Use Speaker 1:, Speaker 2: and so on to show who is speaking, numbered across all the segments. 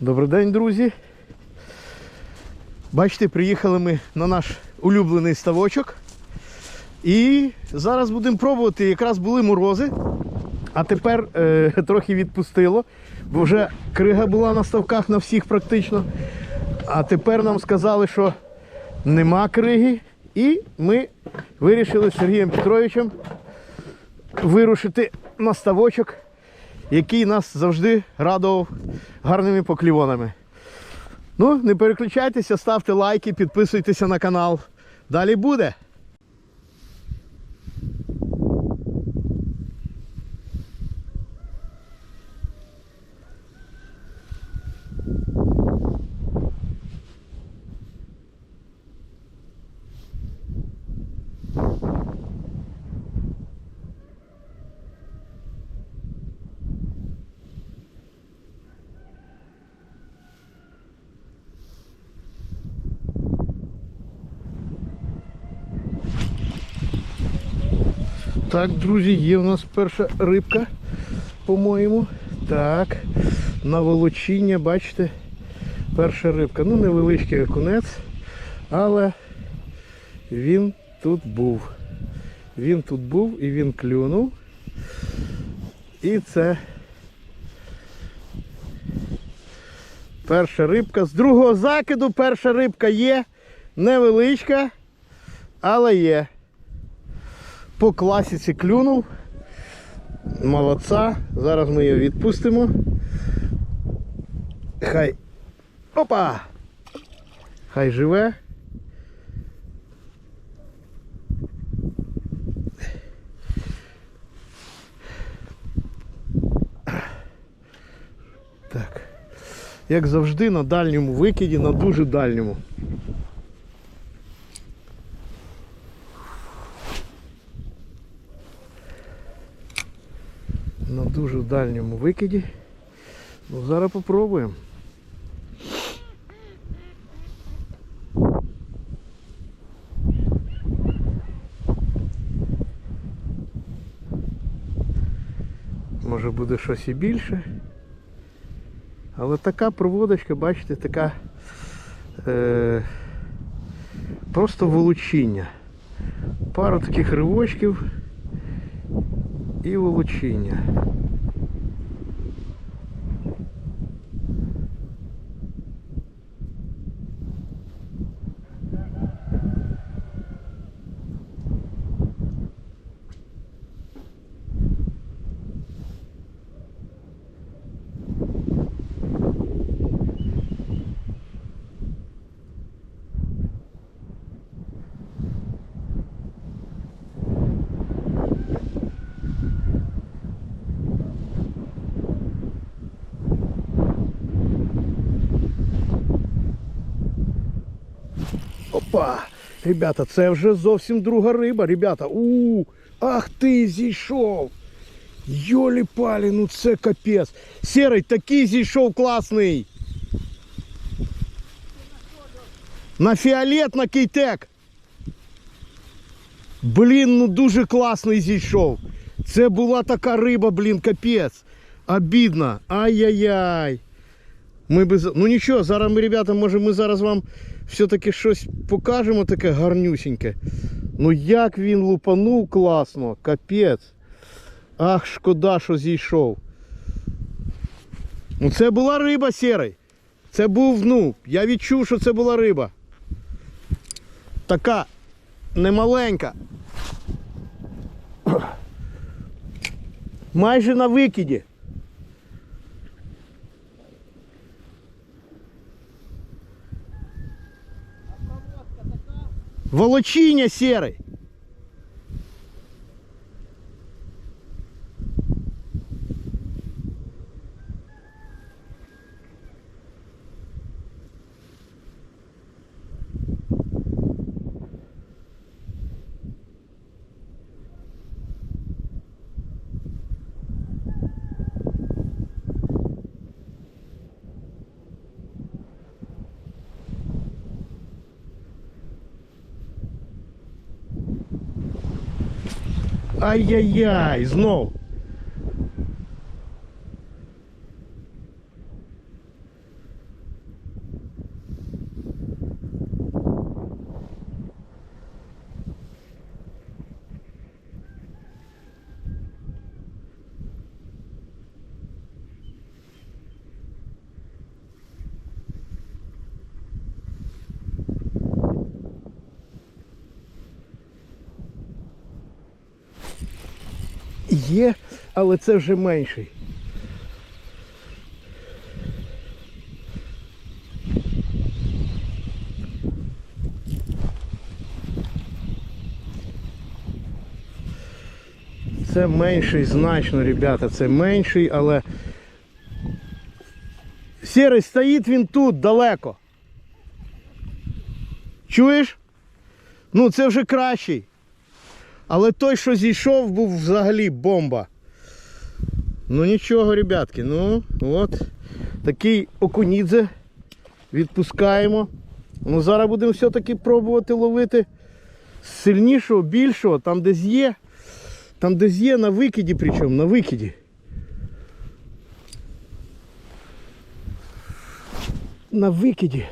Speaker 1: Добрий день, друзі. Бачите, приїхали ми на наш улюблений ставочок. І зараз будемо пробувати. Якраз були морози, а тепер е, трохи відпустило, бо вже крига була на ставках на всіх практично. А тепер нам сказали, що нема криги. І ми вирішили з Сергієм Петровичем вирушити на ставочок, який нас завжди радував гарними поклівонами. Ну, не переключайтеся, ставте лайки, підписуйтеся на канал. Далі буде. Так, друзі, є у нас перша рибка, по-моєму. Так, на волочіння, бачите, перша рибка. Ну, невеличкий окунець, але він тут був. Він тут був і він клюнув. І це перша рибка. З другого закиду перша рибка є. Невеличка, але є по класіці клюнув. Молодця. Зараз ми її відпустимо. Хай. Опа! Хай живе. Так. Як завжди на дальньому викиді, на дуже дальньому. на дуже дальньому викиді. Ну, зараз попробуємо. Може буде щось і більше. Але така проводочка, бачите, така е, просто вилучіння. Пару таких ривочків і вилучіння. Опа! Ребята, це вже зовсім друга риба, ребята. У, ах ти зійшов. Йолі палі, ну це капець. Серий такий зійшов класний. На фіолет, на кейтек. Блін, ну дуже класний зійшов. Це була така риба, блін, капець. Обідно. Ай-яй-яй. Ми без... Ну нічого, зараз ми, ребята, може ми зараз вам все-таки щось покажемо таке гарнюсіньке. Ну як він лупанув класно, капець. Ах, шкода, що зійшов. Ну це була риба сірий. Це був, ну, я відчув, що це була риба. Така немаленька. Майже на викиді. Волочіння сірий. Ай-яй-яй, знов. Є, але це вже менший. Це менший значно, ребята, це менший, але. Сірий стоїть він тут далеко. Чуєш? Ну, це вже кращий. Але той, що зійшов, був взагалі бомба. Ну нічого, ребятки, ну от такий окунідзе. Відпускаємо. Ну зараз будемо все-таки пробувати ловити сильнішого, більшого, там десь є. Там десь є на викиді, причому на викиді. На викиді.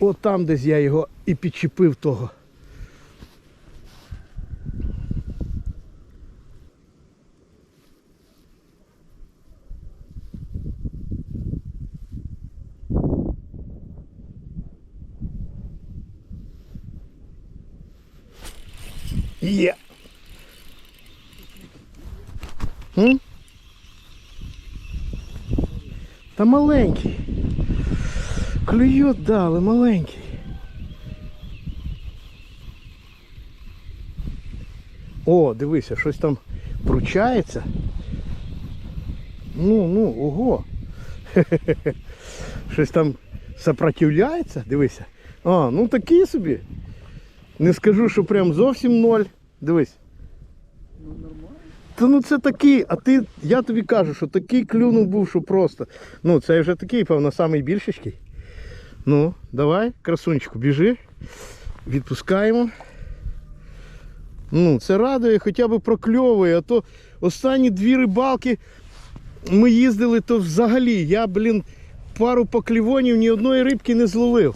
Speaker 1: От там десь я його і підчепив того. Є. М? Та маленький. Клює, да, але маленький. О, дивися, щось там пручається. Ну, ну, ого. Щось там сопротивляється, дивися. А, ну такий собі. Не скажу, що прям зовсім ноль. Дивись. Та ну це такий, а ти, я тобі кажу, що такий клюнув був, що просто. Ну, це вже такий, певно, самий більшечкий. Ну, давай, красунчику, біжи. Відпускаємо. Ну, це радує, хоча б прокльовує, а то останні дві рибалки ми їздили, то взагалі я, блін, пару поклівонів ні одної рибки не зловив.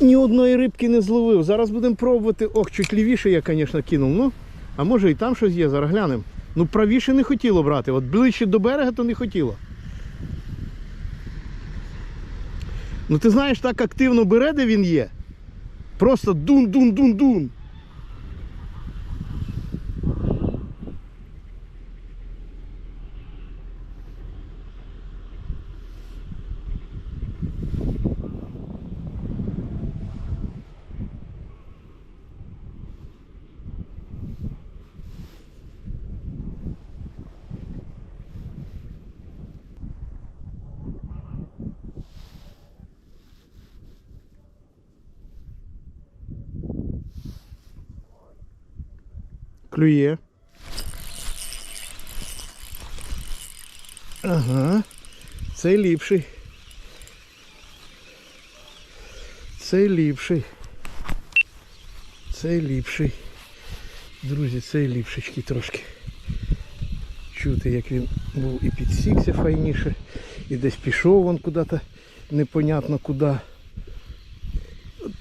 Speaker 1: Ні одної рибки не зловив. Зараз будемо пробувати. Ох, чуть лівіше я, звісно, кинув. Ну, а може і там щось є, зараз глянемо. Ну, правіше не хотіло брати. От ближче до берега, то не хотіло. Ну ти знаєш, так активно бере, де він є. Просто дун-дун-дун-дун. Клює. Ага. Цей ліпший. Цей ліпший. Цей ліпший. Друзі, цей ліпшечки трошки. Чути, як він був і підсікся файніше, і десь пішов вон куди-то непонятно куди.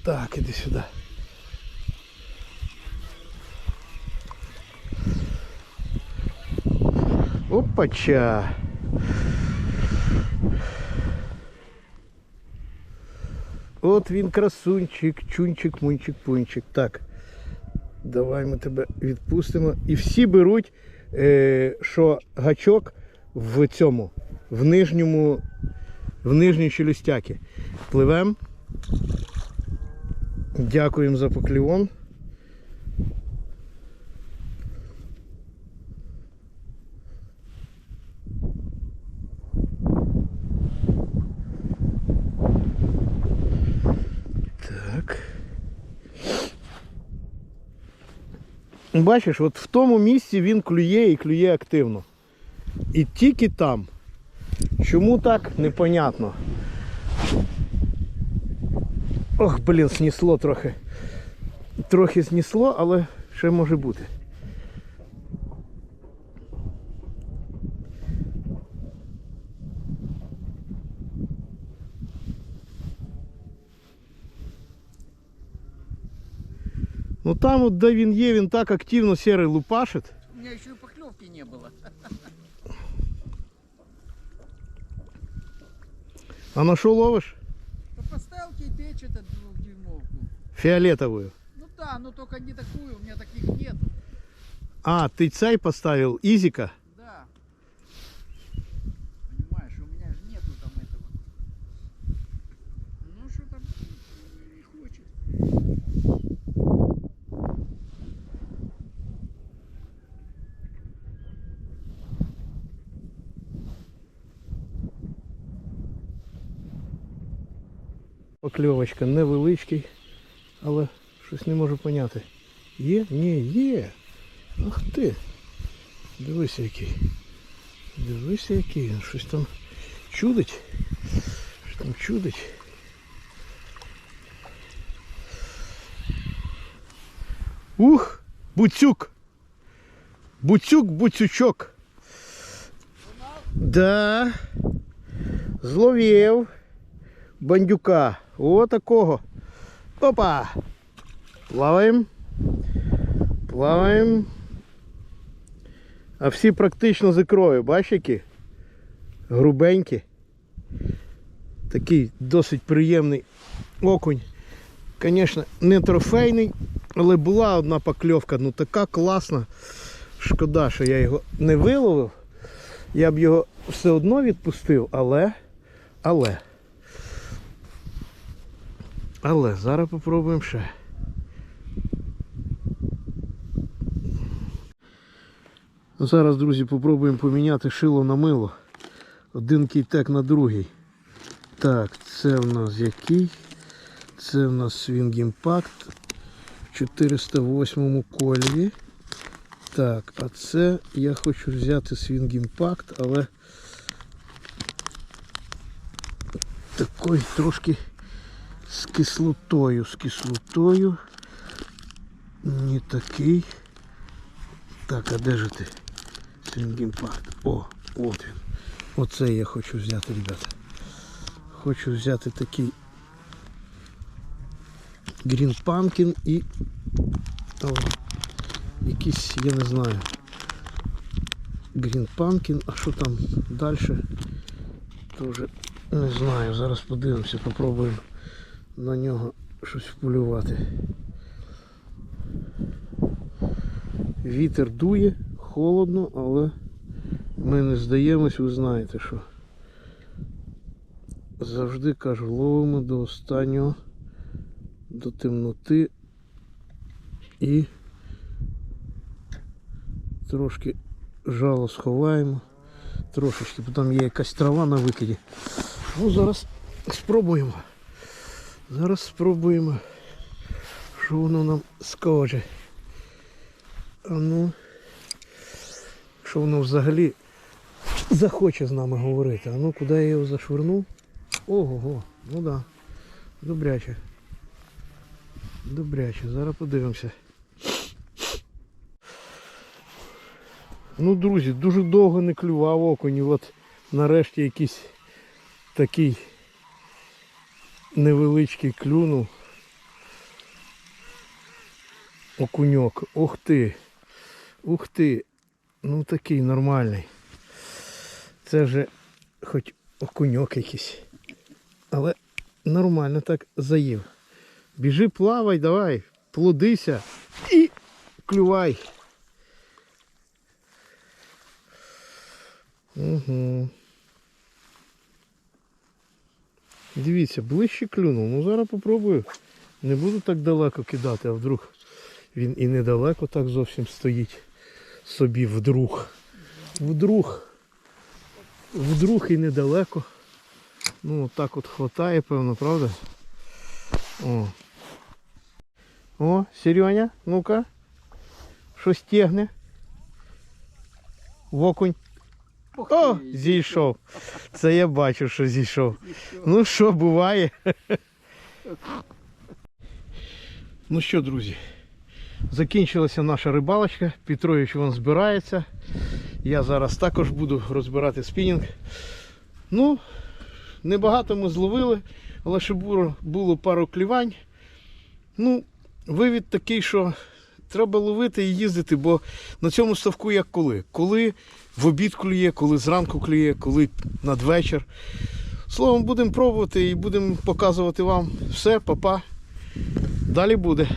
Speaker 1: Так, іди сюди. Опача. От він красунчик, чунчик, мунчик, пунчик. Так. Давай ми тебе відпустимо. І всі беруть, е, що гачок в цьому, в нижньому, в нижній челюстяки. Пливем. Дякуємо за поклівон. Так. Бачиш, от в тому місці він клює і клює активно. І тільки там. Чому так, непонятно. Ох, блін, снісло трохи. Трохи снісло, але ще може бути. Ну там от де він є, він так активно серий лупашить.
Speaker 2: У меня еще и поклевки не было.
Speaker 1: А на що ловиш?
Speaker 2: Да поставил кипеч этот двухдюймовку.
Speaker 1: Фіолетовую.
Speaker 2: Ну да, но только не такую, у меня таких нет.
Speaker 1: А, ти цей поставив Ізіка? Покльовочка невеличкий, але щось не можу поняти. Є? Ні, є. Ах ти. Дивися який. Дивися який. Щось там чудить. Щось там чудить. Ух! Буцюк! Буцюк, буцючок. Да. Зловів бандюка. О такого. Опа! Плаваємо. Плаваємо. А всі практично з ікрою, бачиш які? Грубенькі. Такий досить приємний окунь. Звісно, не трофейний, але була одна покльовка, ну така класна. Шкода, що я його не виловив. Я б його все одно відпустив, але. Але. Але зараз попробуємо ще. Зараз, друзі, попробуємо поміняти шило на мило. Один кейтек на другий. Так, це в нас який? Це в нас Swing Impact в 408 кольорі. Так, а це я хочу взяти Swing Impact, але такий трошки з кислотою, з кислотою. Не такий. Так, а де же ти? Impact. О, от він. Оце я хочу взяти, ребята. Хочу взяти такий Green Pumpkin і о, якийсь, я не знаю. Green Pumpkin, а що там далі? Тоже не знаю. Зараз подивимося, попробуємо на нього щось вполювати. Вітер дує, холодно, але ми не здаємось, ви знаєте що. Завжди кажу, ловимо до останнього, до темноти і трошки жало сховаємо. Трошечки, бо там є якась трава на викиді. Ну зараз спробуємо. Зараз спробуємо, що воно нам скаже. А ну, що воно взагалі захоче з нами говорити. А ну куди я його зашвирнув? Ого-го, ну да. Добряче. Добряче, зараз подивимося. Ну, друзі, дуже довго не клював окунь. От нарешті якийсь такий невеличкий клюнув. Окуньок. Ух ти. Ух ти. Ну такий нормальний. Це вже хоч окуньок якийсь. Але нормально так заїв. Біжи, плавай, давай, плодися і клювай. Угу. Дивіться, ближче клюнув. Ну зараз попробую. Не буду так далеко кидати, а вдруг він і недалеко так зовсім стоїть собі вдруг. Вдруг. Вдруг і недалеко. Ну так от хватає, певно, правда? О. О, Сереня, ну-ка. Щось тягне. В окунь.
Speaker 2: Ух
Speaker 1: О, зійшов. Це я бачу, що зійшов. Ну що, буває. Ну що, друзі, закінчилася наша рибалочка. Петрович вон збирається. Я зараз також буду розбирати спінінг. Ну, небагато ми зловили, але ще було, було пару клівань. Ну, вивід такий, що треба ловити і їздити, бо на цьому ставку як коли. Коли в обід клює, коли зранку клює, коли надвечір. Словом, будемо пробувати і будемо показувати вам все, папа. Далі буде.